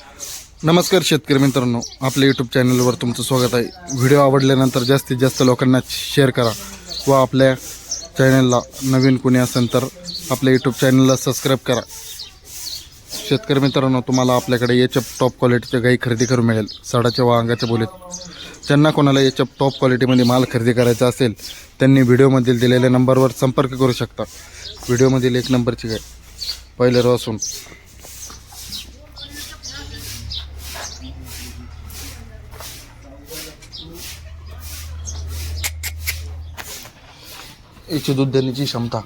नमस्कार शेतकरी मित्रांनो. आपल्या यूट्यूब चॅनलवर तुमचं स्वागत आहे. व्हिडिओ आवडल्यानंतर जास्तीत जास्त लोकांना शेअर करा व आपल्या चॅनलला नवीन कोणी असेल तर आपल्या यूट्यूब चॅनलला सबस्क्राईब करा. शेतकरी मित्रांनो तुम्हाला आपल्याकडे याच्या टॉप क्वालिटीच्या गाई खरेदी करून मिळेल. साडाच्या व अंगाच्या बोलीत. ज्यांना कोणाला याच्या टॉप क्वालिटीमध्ये माल खरेदी करायचा असेल त्यांनी व्हिडिओमधील दिलेल्या नंबरवर संपर्क करू शकता. व्हिडिओमधील एक नंबरची गाय पहिले याची दूध देण्याची क्षमता।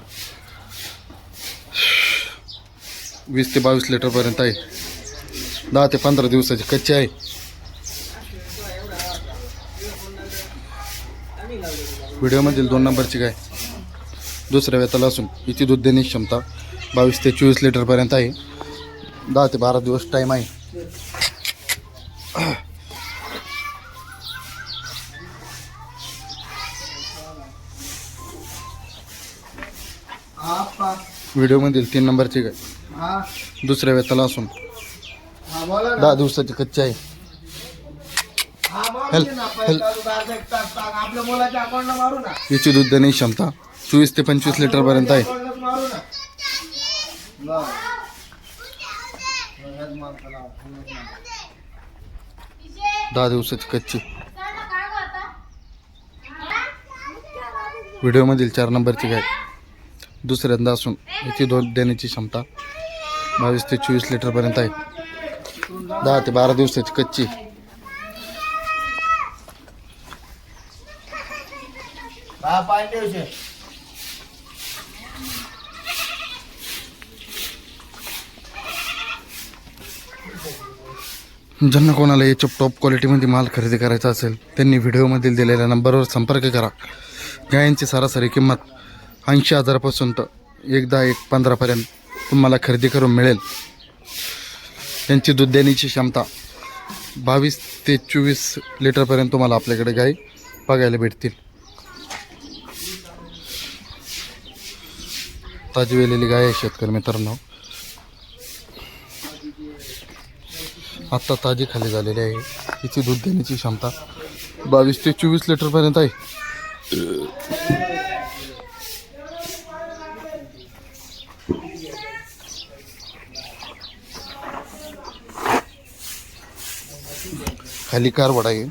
वीस ते बावीस लिटरपर्यंत आहे दहा ते पंधरा दिवसाची कच्ची आहे व्हिडिओमधील दोन नंबरची गाय दुसऱ्या वेताला असून हिची दूध देण्याची क्षमता। बावीस ते चोवीस लिटरपर्यंत आहे दहा ते बारा दिवस टाईम आहे व्हिडिओमधील तीन नंबरची गाय हा. दुसऱ्या वेताला असून. हा दहा दिवसाची कच्ची आहे. हा हिची दूध देण्याची क्षमता. चोवीस ते पंचवीस लिटरपर्यंत आहे. दहा दिवसाची कच्ची. व्हिडिओमधील चार नंबरची गाय दुसऱ्यांदा असून याची दूध देण्याची क्षमता बावीस ते चोवीस लिटरपर्यंत आहे. दहा ते बारा दिवसाची कच्ची. हा पाहिजे विषय ज्यांना कोणाला याच्या टॉप क्वालिटीमध्ये माल खरेदी करायचा असेल त्यांनी व्हिडिओमधील दिलेल्या नंबरवर संपर्क करा. गायांची सरासरी किंमत ऐंशी हजारापासून तर एकदा एक पंधरापर्यंत तुम्हाला खरेदी करून मिळेल. त्यांची दूध देण्याची क्षमता बावीस ते चोवीस लिटरपर्यंत तुम्हाला आपल्याकडे गाई बघायला भेटतील. ताजी वेलेली गाय आहे शेतकरी मित्रांनो. आत्ता ताजी खाली झालेली आहे. हिची दूध देण्याची क्षमता बावीस ते चोवीस लिटरपर्यंत आहे. खाली कारवड येईल